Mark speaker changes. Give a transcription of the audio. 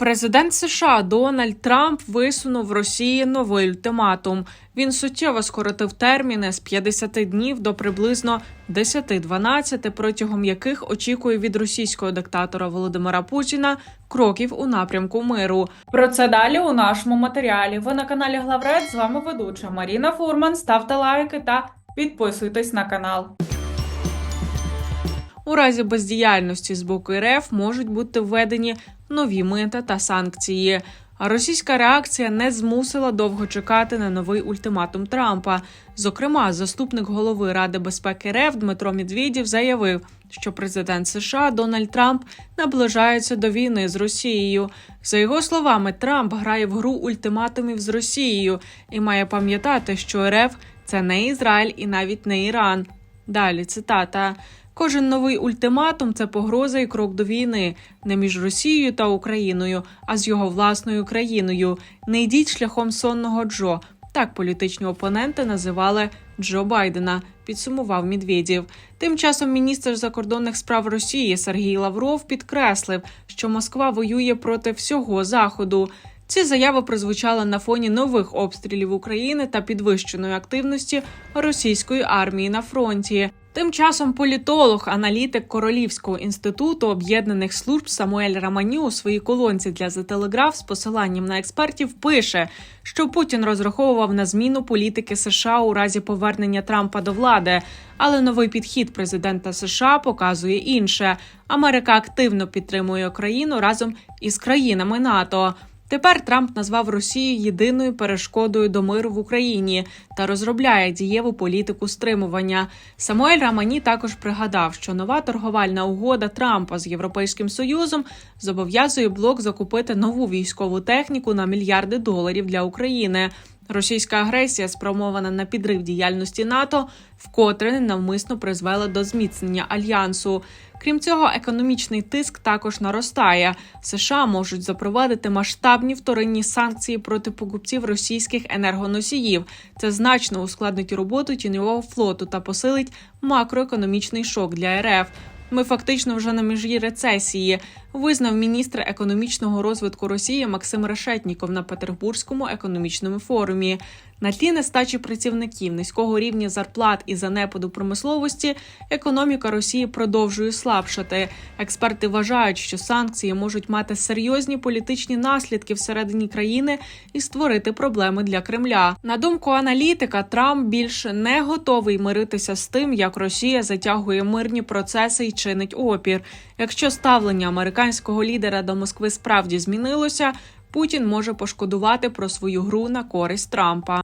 Speaker 1: Президент США Дональд Трамп висунув Росії новий ультиматум. Він суттєво скоротив терміни з 50 днів до приблизно 10-12, протягом яких очікує від російського диктатора Володимира Путіна кроків у напрямку миру. Про це далі у нашому матеріалі. Ви на каналі Главред. З вами ведуча Маріна Фурман. Ставте лайки та підписуйтесь на канал. У разі бездіяльності з боку РФ можуть бути введені нові мита та санкції. А російська реакція не змусила довго чекати на новий ультиматум Трампа. Зокрема, заступник голови Ради безпеки РФ Дмитро Медведєв заявив, що президент США Дональд Трамп наближається до війни з Росією. За його словами, Трамп грає в гру ультиматумів з Росією і має пам'ятати, що РФ це не Ізраїль і навіть не Іран. Далі цитата. Кожен новий ультиматум це погроза і крок до війни не між Росією та Україною, а з його власною країною. Не йдіть шляхом сонного Джо. Так політичні опоненти називали Джо Байдена. Підсумував Медведєв. Тим часом міністр закордонних справ Росії Сергій Лавров підкреслив, що Москва воює проти всього заходу. Ці заяви прозвучали на фоні нових обстрілів України та підвищеної активності російської армії на фронті. Тим часом політолог, аналітик Королівського інституту об'єднаних служб Самуель Раманю у своїй колонці для The Telegraph з посиланням на експертів пише, що Путін розраховував на зміну політики США у разі повернення Трампа до влади. Але новий підхід президента США показує інше. Америка активно підтримує Україну разом із країнами НАТО. Тепер Трамп назвав Росію єдиною перешкодою до миру в Україні та розробляє дієву політику стримування. Самуель Рамані також пригадав, що нова торговельна угода Трампа з Європейським Союзом зобов'язує блок закупити нову військову техніку на мільярди доларів для України. Російська агресія, спрямована на підрив діяльності НАТО, вкотре ненавмисно призвела до зміцнення альянсу. Крім цього, економічний тиск також наростає. США можуть запровадити масштабні вторинні санкції проти покупців російських енергоносіїв. Це значно ускладнить роботу тіньового флоту та посилить макроекономічний шок для РФ. Ми фактично вже на межі рецесії, визнав міністр економічного розвитку Росії Максим Решетніков на Петербурзькому економічному форумі. На тлі нестачі працівників, низького рівня зарплат і занепаду промисловості, економіка Росії продовжує слабшати. Експерти вважають, що санкції можуть мати серйозні політичні наслідки всередині країни і створити проблеми для Кремля. На думку аналітика, Трамп більше не готовий миритися з тим, як Росія затягує мирні процеси і чинить опір. Якщо ставлення американського лідера до Москви справді змінилося, Путін може пошкодувати про свою гру на користь Трампа.